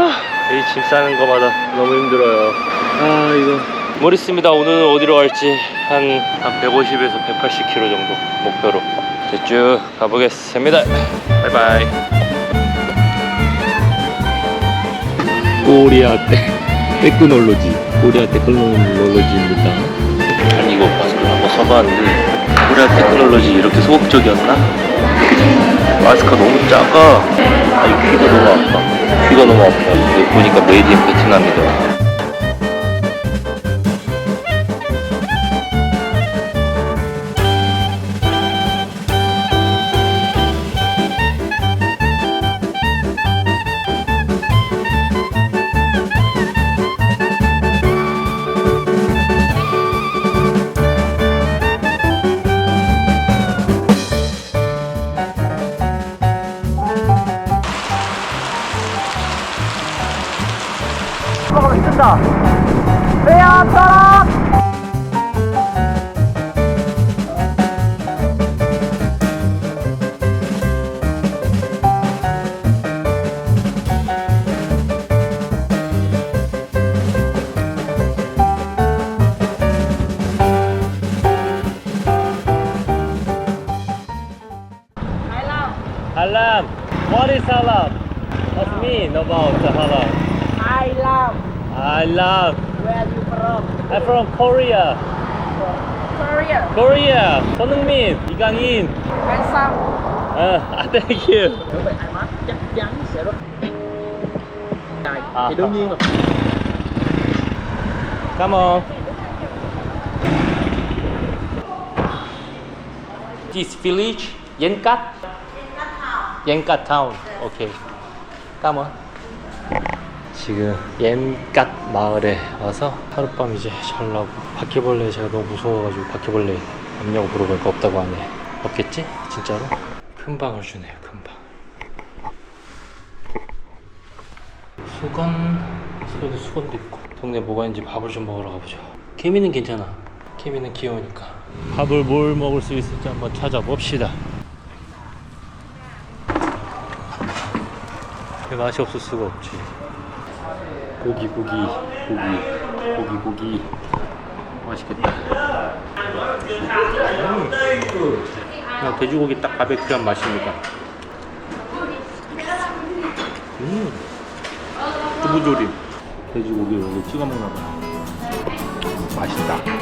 이 짐 싸는 거마다 너무 힘들어요. 아 이거 모르겠습니다. 오늘 어디로 갈지 한, 한 150에서 180km 정도 목표로 이제 쭉 가보겠습니다. 바이바이. 코리아 테 테크놀로지 코리아 테크놀로지입니다 아니 이거 마스크를 한번 써봤는데 코리아 테크놀로지 이렇게 소극적이었나? 마스크가 너무 작아 아니 귀가 너무 아파 귀가 너무 아파 여기 보니까 메이드 인 베트남이더라 왔다 배야 떠라 What is me? What's about halal? I love. I love Where are you from? I'm from Korea Korea. Korea 손흥민 이강인 Handsome. 아, uh, thank you Bởi vậy ai mắt chắc chắn sẽ rất dài. À. Thì đương nhiên rồi. Come on. This village, Yenkat. Yenkat town. Okay. Come on. 지금 옌갓 마을에 와서 하룻밤 이제 자려고 바퀴벌레 제가 너무 무서워가지고 바퀴벌레 없냐고 물어보니까 없다고 하네. 없겠지? 진짜로? 큰 방을 주네요 큰방. 수건? 여기 수건도 있고. 동네 뭐가 있는지 밥을 좀 먹으러 가보죠. 케미는 괜찮아. 케미는 귀여우니까. 밥을 뭘 먹을 수 있을지 한번 찾아봅시다. 그 맛이 없을 수가 없지 고기 고기 고기 고기 고기. 맛있겠다. 음, 그냥 돼지고기 딱 바베큐한 맛입니다. 음. 두부조림. 돼지고기 여기 찍어 먹나 봐. 맛있다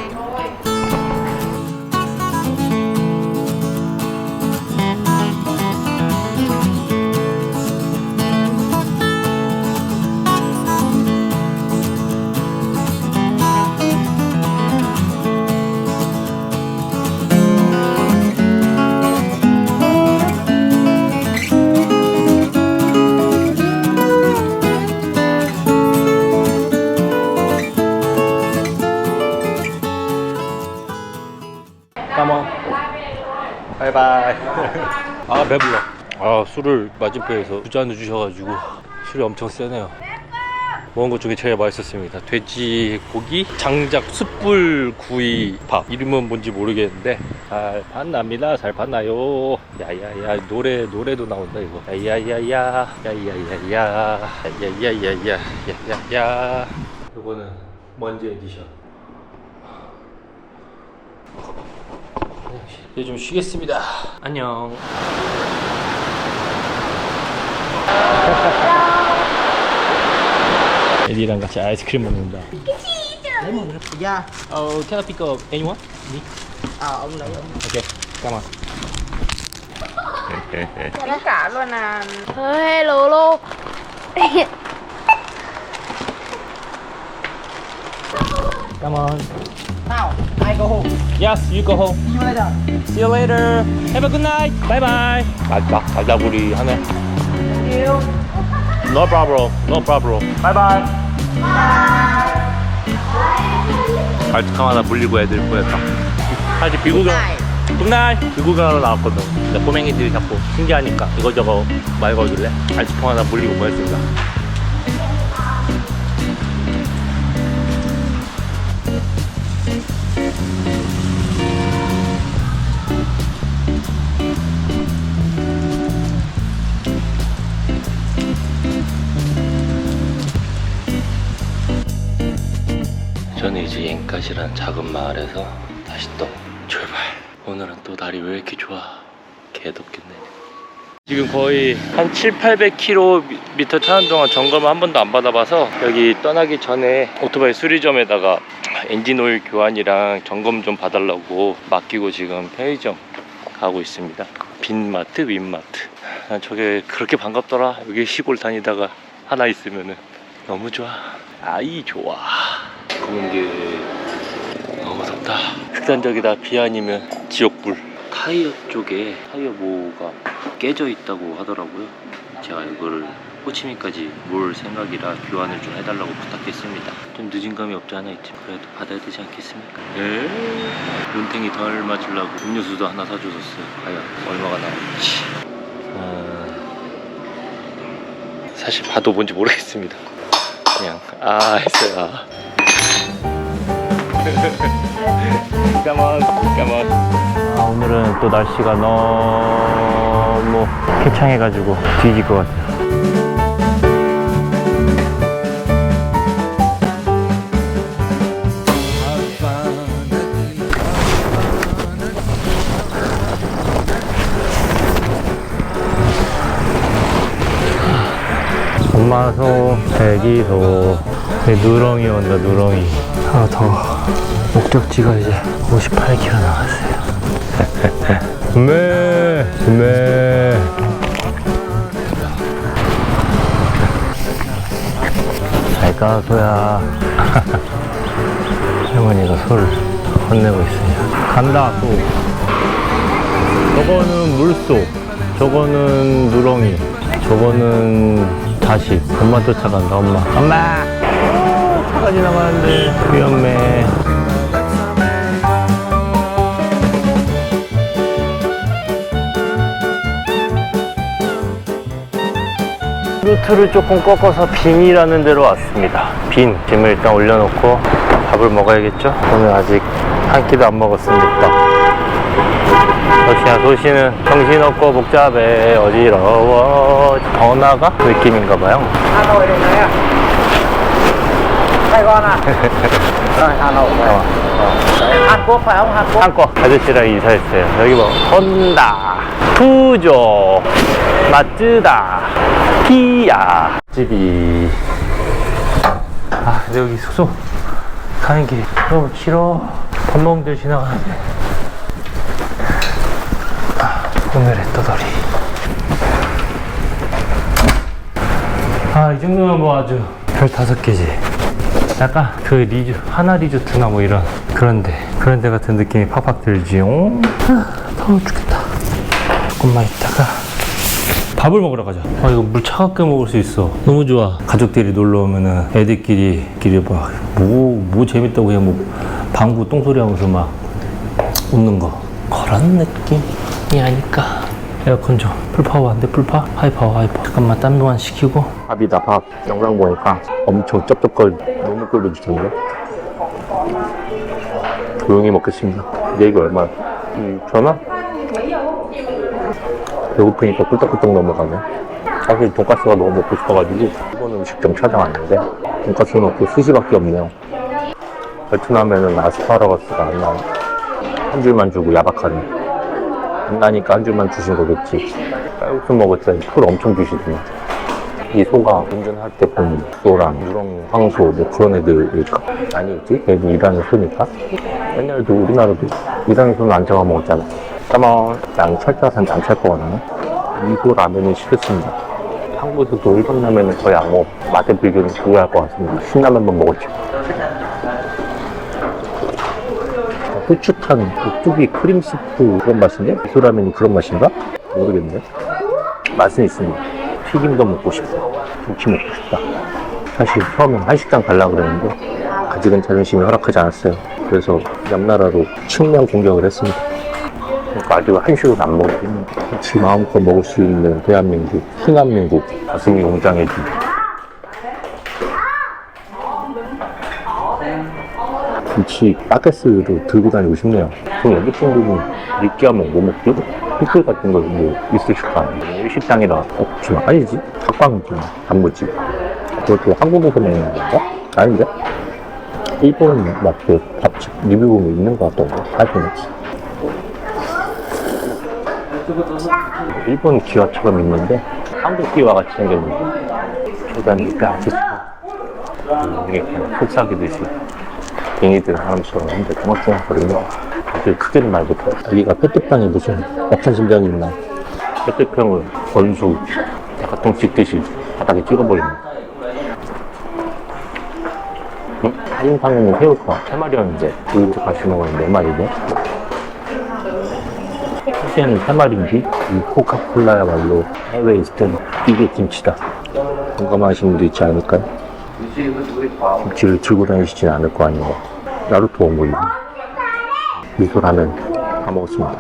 바이바이. 아 배불러. 아 술을 맞은편에서 두 잔을 주셔가지고 술이 엄청 세네요. 먹은 것 중에 제일 맛있었습니다. 돼지고기 장작 숯불 구이 밥. 이름은 뭔지 모르겠는데 잘 봤납니다. 잘 봤나요? 야야야 노래 노래도 나온다 이거. 야야야야 야야야야 야야야야 야야야. 이거는 먼지 에디션 이제 좀 쉬겠습니다. 안녕. 에디랑 같이 아이스크림 먹는다. Dạ. Oh, can I pick up anyone? Me? Okay, come on. Tất cả luôn à. hello lô Come on. Nào, ai go home? Yes, you go home. See you later. See you later. Have a good night. Bye bye. 맛있다. 달달구리 하네. Yêu. No problem. No problem. Bye bye. 발톱 하나 물리고 애들 보냈다. 사실 비구경. 굿나잇 비구경하러 나왔거든. 근데 꼬맹이들이 자꾸 신기하니까 이거저거 말 걸길래 알치통 하나 물리고 보냈습니다. 저는 이제 옌까지란 작은 마을에서 다시 또 출발. 오늘은 또 날이 왜 이렇게 좋아? 개덥겠네. 지금 거의 한 7, 800km 타는 동안 점검을 한 번도 안 받아봐서 여기 떠나기 전에 오토바이 수리점에다가 엔진 오일 교환이랑 점검 좀 봐달라고 맡기고 지금 편의점 가고 있습니다. 빈마트, 윈마트. 난 저게 그렇게 반갑더라. 여기 시골 다니다가 하나 있으면은 너무 좋아. 아이 좋아. 검은 게 너무 덥다. 극단적이다. 비 아니면 지옥불. 타이어 쪽에 타이어 보호가 깨져 있다고 하더라고요. 제가 이거를 호치민까지 몰 생각이라 교환을 좀 해달라고 부탁했습니다. 좀 늦은 감이 없지 않아 있지. 그래도 받아야 되지 않겠습니까? 에? 눈탱이 덜 맞으려고 음료수도 하나 사줘줬어요. 과연 얼마가 나올지. 아, 사실 봐도 뭔지 모르겠습니다. 그냥 아 했어요. 까만 까만. 아, 오늘은 또 날씨가 너무 쾌창해가지고 뒤질 것 같아요. 엄마소, 대기소, 누렁이 온다, 누렁이. 아, 더워. 목적지가 이제 58km 남았어요. 매, 매. 잘가, 소야. 할머니가 소를 혼내고 있습니다. 간다, 소. 저거는 물소, 저거는 누렁이, 저거는 다시. 엄마 쫓아간다, 엄마. 엄마! 오, 차가 지나가는데 위험해. 루트를 조금 꺾어서 빈이라는 데로 왔습니다. 빈. 짐을 일단 올려놓고 밥을 먹어야겠죠? 오늘 아직 한 끼도 안 먹었습니다. 도시야 도시는 정신없고 복잡해. 어지러워. 느낌인가 봐요? Rồi, Hà Nội này. Đấy, Hàn Quốc phải không? Hàn Quốc. 한국 아저씨랑 인사했어요. 여기 뭐 혼다. 푸조. 마츠다. 키야. 집이. 아 근데 여기 숙소 가는 길이 너무 싫어. 데 지나가는데. 아, 오늘의 떠돌이 아 이 정도면 뭐 아주 별 다섯 개지 약간 그 리조 하나 리조트나 뭐 이런 그런데 그런데 같은 느낌이 팍팍 들지. 어? 아, 더워 죽겠다. 조금만 있다가 밥을 먹으러 가자. 아 이거 물 차갑게 먹을 수 있어. 너무 좋아. 가족들이 놀러 오면은 애들끼리 끼리 뭐뭐 뭐 재밌다고 그냥 뭐 방구 똥소리 하면서 막 웃는 거 그런 느낌 이 아닐까. 에어컨 좀 풀파워 안 돼? 풀파? 하이파워 하이파워 잠깐만 땀 동안 식히고 밥이다 밥 영상 보니까 엄청 쩝쩝거리 너무 끓여주던데 조용히 먹겠습니다 이게 이거 얼마야? 2,000원? 배고프니까 꿀떡꿀떡 넘어가네 사실 돈가스가 너무 먹고 싶어가지고 이거는 음식점 찾아왔는데 돈가스는 없고 스시밖에 없네요 베트남에는 아스파라거스가 안 나와 한 줄만 주고 야박하네 안 나니까 한 줄만 주신 거겠지. 쌀국수 때풀 엄청 주시더니. 이 소가 운전할 때 보는 소랑 누렁이, 황소 뭐 그런 애들일까? 아니겠지? 얘도 일하는 소니까? 옛날에도 우리나라도 일하는 소는 안 잡아 먹었잖아. 까만 난 철자산 안찰 것 같네 이소 라면은 시켰습니다. 한국에서도 일본 라면은 거의 안 먹어. 맛의 비교는 그거할 것 같습니다. 신라면만 먹었지 후추탄, 뚝뚝이 크림 스프 그런 맛인데? 미소라면이 그런 맛인가? 모르겠네. 맛은 있습니다. 튀김도 먹고 싶고, 김치 먹고 싶다. 사실 처음엔 한식당 가려고 그랬는데, 아직은 자존심이 허락하지 않았어요. 그래서 옆나라로 측면 공격을 했습니다. 그러니까 아직 한식은 안 먹고 김치 마음껏 먹을 수 있는 대한민국, 흥한민국, 가슴이 웅장해진 김치 바켓스로 들고 다니고 싶네요. 그럼 여기 친구는 느끼하면 뭐 먹지? 피클 같은 거뭐 아니에요? 식당이라 없지만 아니지? 닭방이지 단무지 그것도 한국에서 먹는 건가? 아닌데? 일본 마트 밥집 리뷰 보면 있는 것 같던데 사진에 일본 기와처럼 있는데 한국 기와 같이 생겼는데 조단 밑에 아티스트 이게 그냥 속삭이듯이 빙이들 사람처럼 혼자 조막조막거리며 그 크게는 말고. 여기가 페트병에 무슨 약한 심장이 있나? 페트병을 원수 약간 찍듯이 바닥에 찍어버리는. 응? 사진 상에는 새우가 세 마리였는데 지금 같이 먹은 네 마리네 실제는 세 마리인지? 이 코카콜라야말로 해외에 때는 이게 김치다. 공감하시는 분도 있지 않을까요? 김치를 들고 다니시진 않을 거 아니에요. 나루토 온 거이고. 미소라면 다 먹었습니다.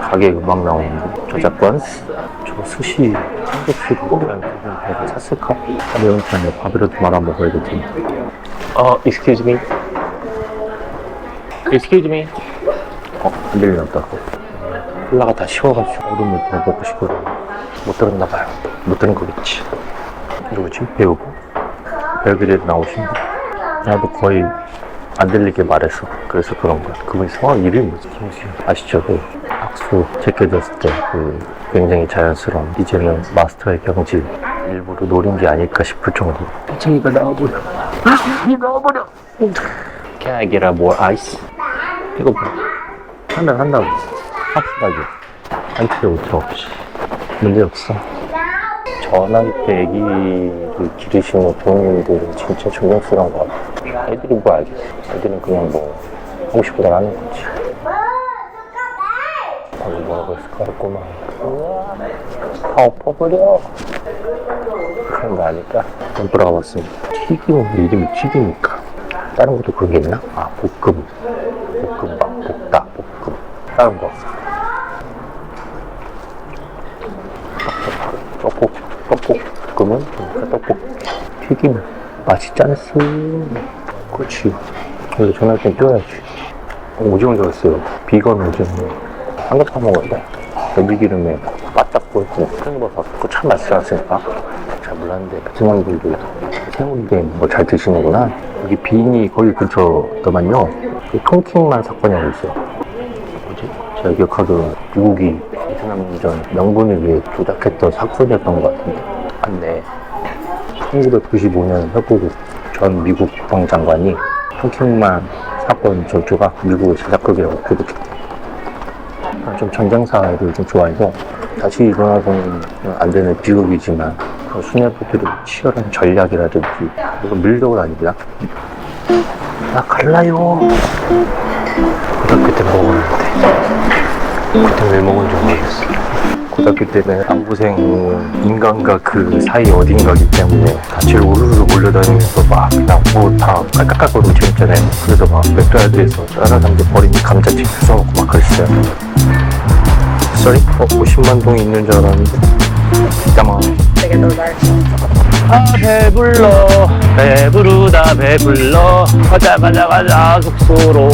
가게 음악 나오는데 저작권? 저 스시 삼겹살도 그냥 배가 찼을까? 매운탕에 밥이라도 말아 먹어야 될 텐데. 어, excuse me. excuse me. 어, 안 들리나 보다. 콜라가 다 식어가지고 얼음을 더 먹고 싶거든 못 들었나 봐요. 못 들은 거겠지. 누구지? 배우고 별그레 나오신 분? 나도 거의 안 들리게 말했어 그래서 그런 거야. 그분이 성악 이름이 뭐지? 아시죠? 그 학수 제껴졌을 때 그 굉장히 자연스러운 이제는 마스터의 경지 일부러 노린 게 아닐까 싶을 정도 창이가 나와버려. 이 나와버려. Can I get a more ice? 이거 봐. 하면 한다고. 합시다죠. 안 필요 없죠. 없이. 문제 없어. 전화기 때 애기를 기르시는 부모님들은 진짜 존경스러운 것 같아 애들이 뭐 알겠어. 애들은 그냥 뭐 하고 싶은 대로 하는 거지. 아니 뭐라고 했을까? 했구만. 다 엎어버려. 그런 거 아닐까? 좀 돌아가 봤습니다. 튀김은 왜 이름이 튀김입니까? 다른 것도 그런 게 있나? 아 볶음. 볶음밥 볶다 볶음. 다른 거. 떡볶 떡볶 볶음은 그러니까 떡볶 튀김 맛있지 않았어. 그렇지. 원래 전화할 땐 띄워야지. 오징어 좋아했어요. 비건 오징어. 삼겹살 먹을 때 돼지기름에 바짝 구웠고 생버섯 그거 참 맛있지 않습니까? 잘 몰랐는데. 베트남 분들도 생우리에 뭐잘 드시는구나. 여기 비인이 거기 근처더만요. 그 통킹만 사건이라고 있어요. 뭐지? 제가 기억하기로는 미국이 베트남전 명분을 위해 조작했던 사건이었던 것 같은데 맞네 1995년 협국 전 미국 국방장관이 통킹만 사건 저주가 미국의 제작극이라고 교독했대 아, 좀 전쟁사를 좀 좋아해서 다시 일어나서는 안 되는 비극이지만 그 수뇌부들의 치열한 전략이라든지 이거 밀려고 다닙니다. 나 갈라요. 고등학교 때 먹었는데 그때 왜 먹은지 모르겠어 고등학교 때는 안부생 인간과 그 사이 어딘가기 때문에 같이 우르르 몰려다니면서 막 그냥 뭐다 깔깔깔거리고 재밌잖아요. 그래서 막 맥도날드에서 따라다니게 버린 감자칩 주워먹고 막 그랬어요. 쏘리? 어, 50만 동이 있는 줄 알았는데? 잠깐만 아 배불러. 배부르다 배불러. 가자 가자 가자 숙소로.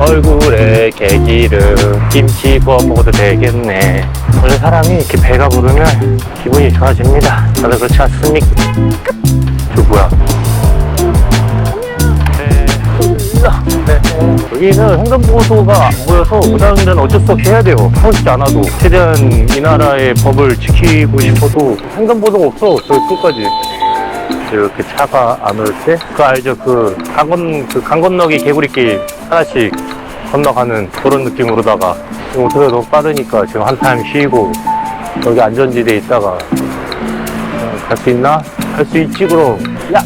얼굴에 개기름 김치 구워 먹어도 되겠네. 원래 사람이 이렇게 배가 부르면 기분이 좋아집니다. 다들 그렇지 않습니까? 저 뭐야? 네. 여기는 횡단보도가 안 보여서 데는 어쩔 수 없이 해야 돼요. 하고 싶지 않아도. 최대한 이 나라의 법을 지키고 싶어도 횡단보도가 없어. 저기 끝까지 이렇게 차가 안 올 때, 그 알죠? 그, 강 건, 그, 강 건너기 개구리길 하나씩 건너가는 그런 느낌으로다가, 지금 오토가 너무 빠르니까 지금 한 타임 쉬고, 여기 안전지대에 있다가, 갈 수 있나? 할 수 있지, 그럼. 야!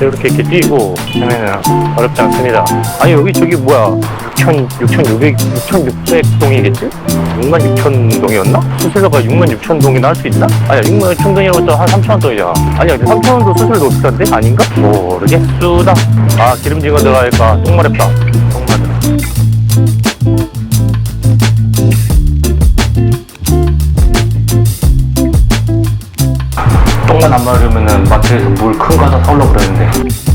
이렇게 이렇게 뛰고 하면은 어렵지 않습니다. 아니, 여기 저기 뭐야. 6천, 6,600, 6,600동이겠지? 6만 6천 동이었나? 수수료가 6만 6천 동이나 할 수 있나? 아니야, 6만 6천 동이라고 했한 3천 원 동이잖아. 아니야, 3천 원도 수수료도 비싼데? 아닌가? 모르겠수다. 아, 기름진 거 들어가니까 똥 마렵다. 똥 마렵다. 똥만 안 마르면은 마트에서 물 큰 거 하나 사오려고 그랬는데.